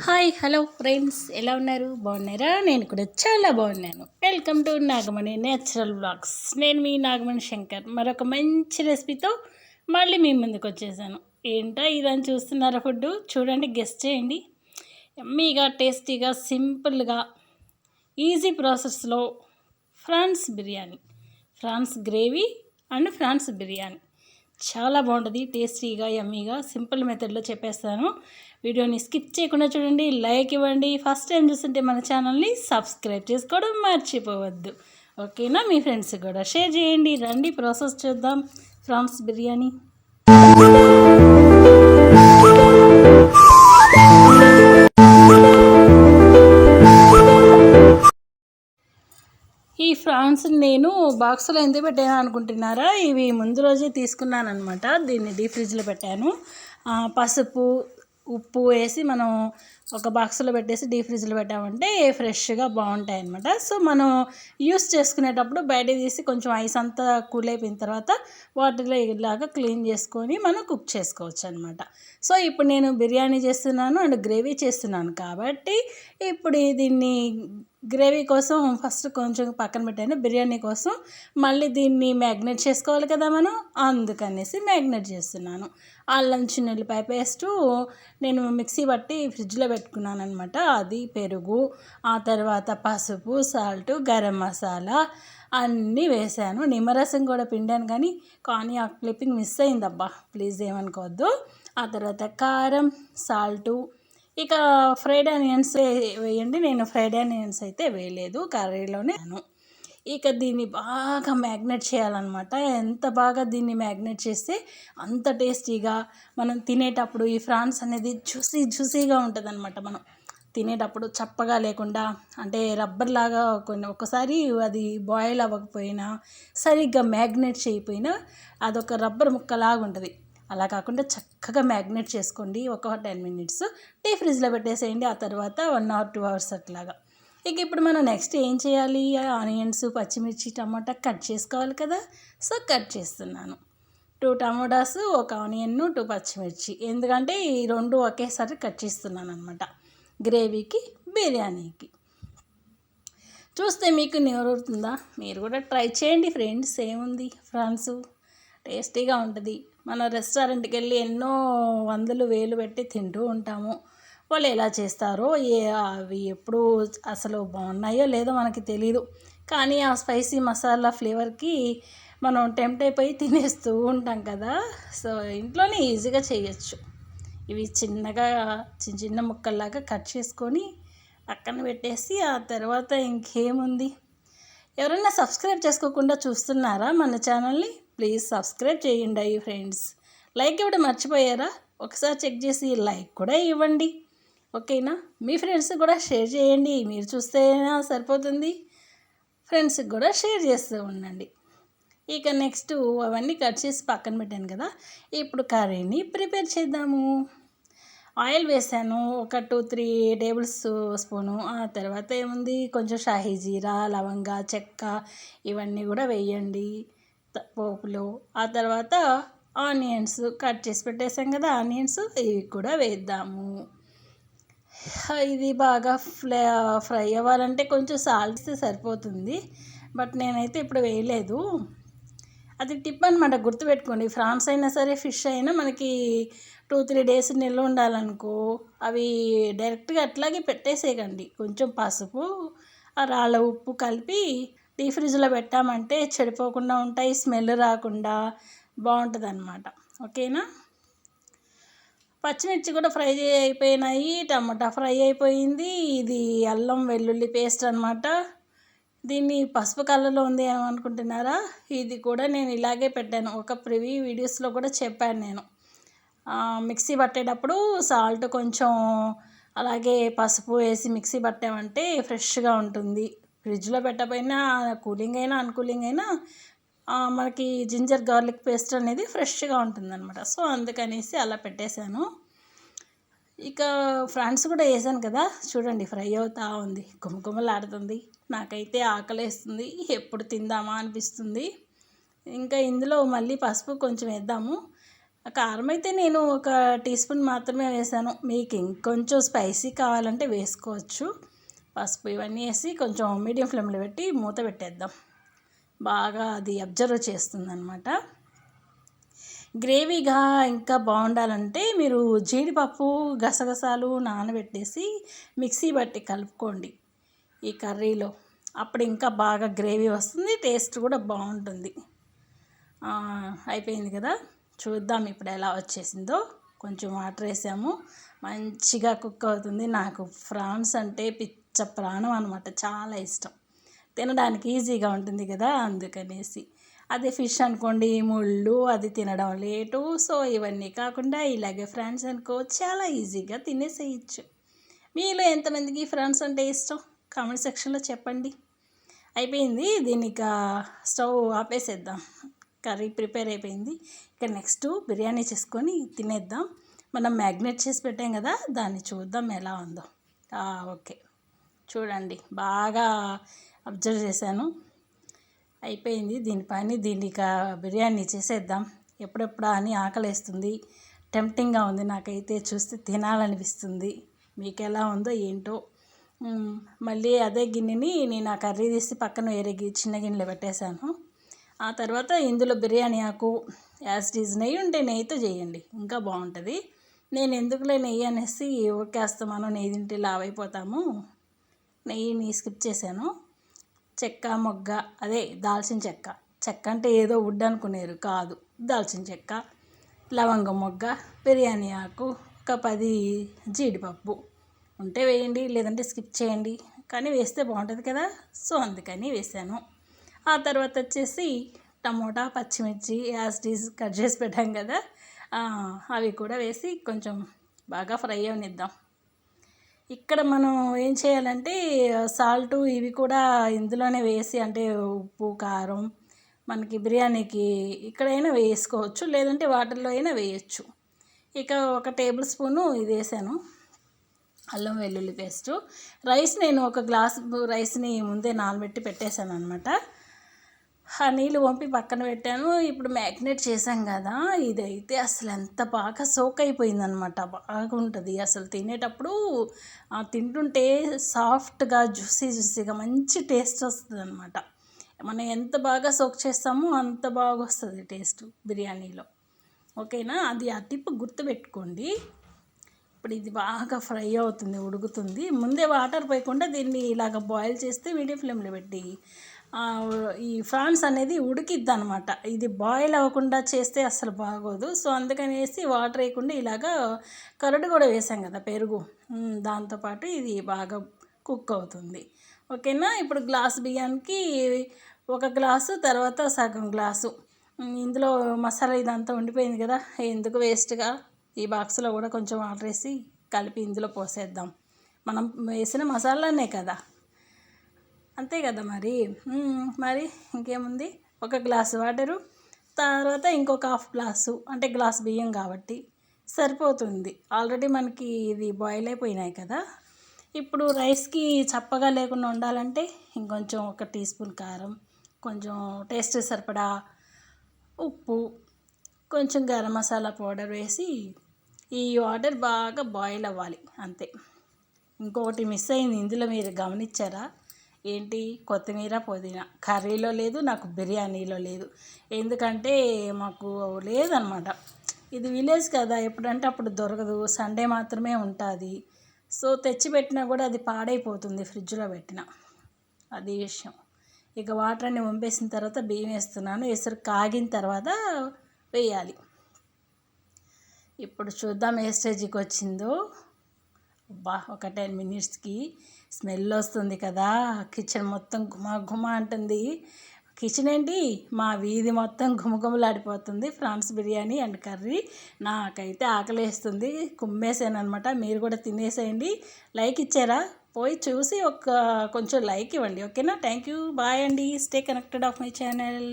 Hi hello friends ఎలా ఉన్నారు? బాగున్నారా? నేను కూడా చాలా బాగున్నాను. Welcome to Nagamani natural blogs నేను మీ నాగమణి శంకర్. మరొక మంచి రెసిపీతో మళ్ళీ మీ ముందుకు వచ్చేసాను. ఏంటో ఇదని చూస్తున్నారా ఫుడ్ చూడండి గెస్ట్ చేయండి. ఎమ్మీగా టేస్టీగా సింపుల్గా ఈజీ ప్రాసెస్లో prawns biryani. Prawns gravy and prawns biryani. చాలా బాగుంటుంది టేస్టీగా యమ్మీగా సింపుల్ మెథడ్లో చెప్పేస్తాను. వీడియోని స్కిప్ చేయకుండా చూడండి లైక్ ఇవ్వండి. ఫస్ట్ టైం చూస్తుంటే మన ఛానల్ని సబ్స్క్రైబ్ చేసుకోవడం మర్చిపోవద్దు. ఓకేనా? మీ ఫ్రెండ్స్ కూడా షేర్ చేయండి. రండి ప్రాసెస్ చూద్దాం. ఫ్రాన్స్ బిర్యానీ. ప్రాన్స్ నేను బాక్స్లో ఎందుకు పెట్టాను అనుకుంటున్నారా? ఇవి ముందు రోజే తీసుకున్నాను అనమాట దీన్ని డీప్ ఫ్రిడ్జ్లో పెట్టాను. పసుపు ఉప్పు వేసి మనం ఒక బాక్స్లో పెట్టేసి డీప్ ఫ్రిడ్జ్లో పెట్టామంటే ఫ్రెష్గా బాగుంటాయి అనమాట సో మనం యూస్ చేసుకునేటప్పుడు బయట తీసి కొంచెం ఐస్ అంతా కూల్ అయిపోయిన తర్వాత వాటర్లో ఇలాగా క్లీన్ చేసుకొని మనం కుక్ చేసుకోవచ్చు అనమాట సో ఇప్పుడు నేను బిర్యానీ చేస్తున్నాను అండ్ గ్రేవీ చేస్తున్నాను కాబట్టి ఇప్పుడు దీన్ని గ్రేవీ కోసం ఫస్ట్ కొంచెం పక్కన పెట్టాను బిర్యానీ కోసం మళ్ళీ దీన్ని మ్యాగ్నేట్ చేసుకోవాలి కదా మనం. అందుకనేసి మ్యాగ్నేట్ చేస్తున్నాను. అల్లం చిన్నెల్లిపాయ పేస్టు నేను మిక్సీ పట్టి ఫ్రిడ్జ్లో పెట్టుకున్నాను అనమాట అది పెరుగు ఆ తర్వాత పసుపు సాల్ట్ గరం మసాలా అన్నీ వేసాను నిమ్మరసం కూడా పిండాను కానీ కానీ ఆ క్లిప్పింగ్ మిస్ అయిందబ్బా. ప్లీజ్ ఏమనుకోవద్దు. ఆ తర్వాత కారం సాల్టు ఇక ఫ్రైడ్ ఆనియన్స్ వేయండి. నేను ఫ్రైడ్ ఆనియన్స్ అయితే వేయలేదు కర్రీలోనే ఇక దీన్ని బాగా మ్యాగ్నెట్ చేయాలన్నమాట. ఎంత బాగా దీన్ని మ్యాగ్నెట్ చేస్తే అంత టేస్టీగా మనం తినేటప్పుడు ఈ ఫ్రాన్స్ అనేది జ్యూసీ జ్యూసీగా ఉంటుంది అనమాట మనం. తినేటప్పుడు చప్పగా లేకుండా అంటే రబ్బర్ లాగా కొన్ని ఒకసారి అది బాయిల్ అవ్వకపోయినా సరిగ్గా మ్యాగ్నెట్ చేయకపోయినా అదొక రబ్బర్ ముక్కలాగా ఉంటుంది. అలా కాకుండా చక్కగా మ్యాగ్నేట్ చేసుకోండి. ఒక టెన్ మినిట్స్ టీ ఫ్రిడ్జ్లో పెట్టేసేయండి. ఆ తర్వాత వన్ అవర్ టూ అవర్స్ అట్లాగా. ఇక ఇప్పుడు మనం నెక్స్ట్ ఏం చేయాలి? ఆనియన్స్ పచ్చిమిర్చి టమాటా కట్ చేసుకోవాలి కదా? సో కట్ చేస్తున్నాను. టూ టమాటాస్ ఒక ఆనియన్ టూ పచ్చిమిర్చి. ఎందుకంటే ఈ రెండు ఒకేసారి కట్ చేస్తున్నాను అనమాట గ్రేవీకి బిర్యానీకి. చూస్తే మీకు నేరుతుందా మీరు కూడా ట్రై చేయండి ఫ్రెండ్స్. ఏముంది? ఫ్రాన్స్. టేస్టీగా ఉంటుంది. మన రెస్టారెంట్కి వెళ్ళి ఎన్నో వందలు వేలు పెట్టి తింటూ ఉంటాము. వాళ్ళు ఎలా చేస్తారో ఏ అవి ఎప్పుడు అసలు బాగున్నాయో లేదో మనకి తెలియదు కానీ ఆ స్పైసీ మసాలా ఫ్లేవర్కి మనం టెంప్ట్ అయిపోయి తినేస్తూ ఉంటాం కదా. సో ఇంట్లోనే ఈజీగా చేయొచ్చు. ఇవి చిన్నగా చిన్న చిన్న ముక్కల్లాగా కట్ చేసుకొని పక్కన పెట్టేసి ఆ తర్వాత ఇంకేముంది? ఎవరైనా సబ్స్క్రైబ్ చేసుకోకుండా చూస్తున్నారా మన ఛానల్ని? ప్లీజ్ సబ్స్క్రైబ్ చేయండి అయ్యి ఫ్రెండ్స్. లైక్ ఇవ్వడం మర్చిపోయారా? ఒకసారి చెక్ చేసి లైక్ కూడా ఇవ్వండి. ఓకేనా? మీ ఫ్రెండ్స్కి కూడా షేర్ చేయండి. మీరు చూస్తేనా సరిపోతుంది. ఫ్రెండ్స్కి కూడా షేర్ చేస్తూ ఉండండి. ఇక నెక్స్ట్ అవన్నీ కట్ చేసి పక్కన పెట్టాను కదా. ఇప్పుడు కర్రీని ప్రిపేర్ చేద్దాము. ఆయిల్ వేసాను. ఒక టూ త్రీ టేబుల్స్ స్పూను. ఆ తర్వాత ఏముంది? కొంచెం షాహీ జీరా లవంగా చెక్క ఇవన్నీ కూడా వేయండి. పోపులో ఆ తర్వాత ఆనియన్స్ కట్ చేసి పెట్టేసాం కదా ఆనియన్స్ ఇవి కూడా వేద్దాము. ఇది బాగా ఫ్లే ఫ్రై అవ్వాలంటే కొంచెం సాల్ట్ సరిపోతుంది బట్ నేనైతే ఇప్పుడు వేయలేదు. అది టిప్ అనమాట గుర్తుపెట్టుకోండి ఫ్రాన్స్ అయినా సరే ఫిష్ అయినా మనకి టూ త్రీ డేస్ నిల్వ ఉండాలనుకో అవి డైరెక్ట్గా అట్లాగే పెట్టేసేయకండి. కొంచెం పసుపు ఆ రాళ్ళ ఉప్పు కలిపి డీ ఫ్రిడ్జ్లో పెట్టామంటే చెడిపోకుండా ఉంటాయి స్మెల్ రాకుండా బాగుంటుంది అనమాట ఓకేనా? పచ్చిమిర్చి కూడా ఫ్రై అయిపోయినాయి టమాటా ఫ్రై అయిపోయింది. ఇది అల్లం వెల్లుల్లి పేస్ట్ అనమాట దీన్ని పసుపు కలర్లో ఉంది ఏమనుకుంటున్నారా? ఇది కూడా నేను ఇలాగే పెట్టాను. ఒక ప్రివీ వీడియోస్లో కూడా చెప్పాను నేను. మిక్సీ పట్టేటప్పుడు సాల్ట్ కొంచెం అలాగే పసుపు వేసి మిక్సీ పట్టామంటే ఫ్రెష్గా ఉంటుంది. ఫ్రిడ్జ్లో పెట్టకపోయినా కూలింగ్ అయినా అన్కూలింగ్ అయినా మనకి జింజర్ గార్లిక్ పేస్ట్ అనేది ఫ్రెష్గా ఉంటుందన్నమాట. సో అందుకనేసి అలా పెట్టేశాను. ఇక ఫ్రాన్స్ కూడా వేసాను కదా. చూడండి ఫ్రై అవుతా ఉంది. గుమగుమలాడుతుంది. నాకైతే ఆకలేస్తుంది. ఎప్పుడు తిందామా అనిపిస్తుంది. ఇంకా ఇందులో మళ్ళీ పసుపు కొంచెం వేద్దాము. ఆ కారం అయితే నేను ఒక టీ స్పూన్ మాత్రమే వేసాను. మీకు ఇంకొంచెం స్పైసీ కావాలంటే వేసుకోవచ్చు. పసుపు ఇవన్నీ వేసి కొంచెం మీడియం ఫ్లేమ్లో పెట్టి మూత పెట్టేద్దాం. బాగా అది అబ్జర్వ్ చేస్తుందనమాట గ్రేవీగా ఇంకా బాగుండాలంటే మీరు జీడిపప్పు గసగసాలు నానబెట్టేసి మిక్సీ బట్టి కలుపుకోండి ఈ కర్రీలో. అప్పుడు ఇంకా బాగా గ్రేవీ వస్తుంది టేస్ట్ కూడా బాగుంటుంది. అయిపోయింది కదా? చూద్దాం ఇప్పుడు ఎలా వచ్చేసిందో. కొంచెం వాటర్ వేసాము. మంచిగా కుక్ అవుతుంది. నాకు ఫ్రాన్స్ అంటే పిచ్చి ప్రాణం అనమాట చాలా ఇష్టం. తినడానికి ఈజీగా ఉంటుంది కదా అందుకనేసి. అదే ఫిష్ అనుకోండి ముళ్ళు అది తినడం లేటు. సో ఇవన్నీ కాకుండా ఇలాగే ఫ్రాన్స్ అనుకో చాలా ఈజీగా తినేసేయచ్చు. మీలో ఎంతమందికి ఫ్రాన్స్ అంటే ఇష్టం? కామెంట్ సెక్షన్లో చెప్పండి. అయిపోయింది. దీనికి స్టవ్ ఆపేసేద్దాం. కర్రీ ప్రిపేర్ అయిపోయింది. ఇక నెక్స్ట్ బిర్యానీ చేసుకొని తినేద్దాం. మనం మ్యాగ్నేట్ చేసి పెట్టాం కదా దాన్ని చూద్దాం ఎలా ఉందో. ఓకే. చూడండి బాగా అబ్జర్వ్ చేశాను. అయిపోయింది దీనిపైన దీన్ని ఇక బిర్యానీ చేసేద్దాం. ఎప్పుడెప్పుడా అని ఆకలేస్తుంది. టెంప్టింగ్గా ఉంది నాకైతే చూస్తే తినాలనిపిస్తుంది. మీకు ఎలా ఉందో ఏంటో. మళ్ళీ అదే గిన్నెని నేను ఆ కర్రీ తీసి పక్కన వేరే గి- చిన్న గిన్నెలో పెట్టేశాను. ఆ తర్వాత ఇందులో బిర్యానీ ఆకు యాజ్ ఈజ్ నెయ్యి ఉంటే నెయ్యితో చేయండి. ఇంకా బాగుంటుంది. నేను ఎందుకులే నెయ్యి అనేసి ఉరికేస్తామను నెయ్యి తింటే లావైపోతాము. నెయ్యిని స్కిప్ చేశాను. చెక్క మొగ్గ అదే దాల్చిన చెక్క. చెక్క అంటే ఏదో వుడ్ అనుకునేరు కాదు. దాల్చిన చెక్క లవంగం మొగ్గ బిర్యానీ ఆకు ఒక పది జీడిపప్పు. ఉంటే వేయండి లేదంటే స్కిప్ చేయండి. కానీ వేస్తే బాగుంటుంది కదా? సో అందుకని వేసాను ఆ తర్వాత వచ్చేసి టమోటా పచ్చిమిర్చి యాస్టీస్ కట్ చేసి పెట్టాం కదా? అవి కూడా వేసి కొంచెం బాగా ఫ్రై అవనిద్దాం. ఇక్కడ మనం ఏం చేయాలంటే సాల్ట్ ఇవి కూడా ఇందులోనే వేసి అంటే ఉప్పు కారం మనకి బిర్యానీకి ఇక్కడైనా వేసుకోవచ్చు లేదంటే వాటర్లో అయినా వేయచ్చు. ఇక ఒక టేబుల్ స్పూను ఇది వేసాను అల్లం వెల్లుల్లి పేస్టు. రైస్ నేను ఒక గ్లాస్ రైస్ని ముందే నానబెట్టి పెట్టేశాను అనమాట నీళ్ళు వంపి పక్కన పెట్టాను. ఇప్పుడు మ్యాగ్నేట్ చేసాం కదా ఇదైతే అసలు ఎంత బాగా సోక్ అయిపోయిందనమాట బాగుంటుంది. అసలు తినేటప్పుడు ఆ, తింటుంటే సాఫ్ట్గా జ్యూసీ జ్యూసీగా మంచి టేస్ట్ వస్తుంది అనమాట మనం ఎంత బాగా సోక్ చేస్తామో అంత బాగా వస్తుంది టేస్ట్ బిర్యానీలో. ఓకేనా? అది ఆ టిప్ గుర్తుపెట్టుకోండి. ఇప్పుడు ఇది బాగా ఫ్రై అవుతుంది ఉడుకుతుంది. ముందే వాటర్ పోయకుండా దీన్ని ఇలాగ బాయిల్ చేస్తే మీడియం ఫ్లేమ్లో పెట్టి ఈ ఫ్రాన్స్ అనేది ఉడికిద్ది అనమాట ఇది బాయిల్ అవ్వకుండా చేస్తే అసలు బాగోదు. సో అందుకనేసి వాటర్ వేయకుండా ఇలాగా కరడు కూడా వేసాం కదా పెరుగు. దాంతోపాటు ఇది బాగా కుక్ అవుతుంది. ఓకేనా? ఇప్పుడు గ్లాస్ బియ్యానికి ఒక గ్లాసు తర్వాత సగం గ్లాసు. ఇందులో మసాలా ఇదంతా ఉండిపోయింది కదా ఎందుకు వేస్ట్గా ఈ బాక్స్లో కూడా కొంచెం వాటర్ వేసి కలిపి ఇందులో పోసేద్దాం. మనం వేసిన మసాలానే కదా. అంతే కదా మరి? మరి ఇంకేముంది? ఒక గ్లాసు వాటరు తర్వాత ఇంకొక హాఫ్ గ్లాసు అంటే గ్లాస్ బియ్యం కాబట్టి సరిపోతుంది. ఆల్రెడీ మనకి ఇది బాయిల్ అయిపోయినాయి కదా. ఇప్పుడు రైస్కి చప్పగా లేకుండా ఉండాలంటే ఇంకొంచెం ఒక టీ స్పూన్ కారం కొంచెం టేస్ట్ సరిపడా ఉప్పు కొంచెం గరం మసాలా పౌడర్ వేసి ఈ వాటర్ బాగా బాయిల్ అవ్వాలి అంతే. ఇంకొకటి మిస్ అయింది ఇందులో మీరు గమనించారా? ఏంటి? కొత్తిమీర పుదీనా. కర్రీలో లేదు నాకు బిర్యానీలో లేదు. ఎందుకంటే మాకు లేదనమాట. ఇది విలేజ్ కదా ఎప్పుడంటే అప్పుడు దొరకదు. సండే మాత్రమే ఉంటుంది. సో తెచ్చిపెట్టినా కూడా అది పాడైపోతుంది ఫ్రిడ్జ్లో పెట్టిన. అది విషయం. ఇక వాటర్ అన్ని వంపేసిన తర్వాత బియ్యం వేస్తున్నాను. ఎసరు కాగిన తర్వాత వేయాలి. ఇప్పుడు చూద్దాం ఏ స్టేజ్కి వచ్చిందో. అబ్బా ఒక టెన్ మినిట్స్కి స్మెల్ వస్తుంది కదా. కిచెన్ మొత్తం ఘుమా ఘుమా అంటుంది. కిచెన్ ఏంటి? మా వీధి మొత్తం ఘుమఘుమలాడిపోతుంది. ఫ్రాన్స్ బిర్యానీ అండ్ కర్రీ నాకైతే ఆకలేస్తుంది. కుమ్మేసాను అనమాట మీరు కూడా తినేసేయండి. లైక్ ఇచ్చారా? పోయి చూసి ఒక కొంచెం లైక్ ఇవ్వండి ఓకేనా? థ్యాంక్ యూ బాయ్ అండి. Stay connected of my channel.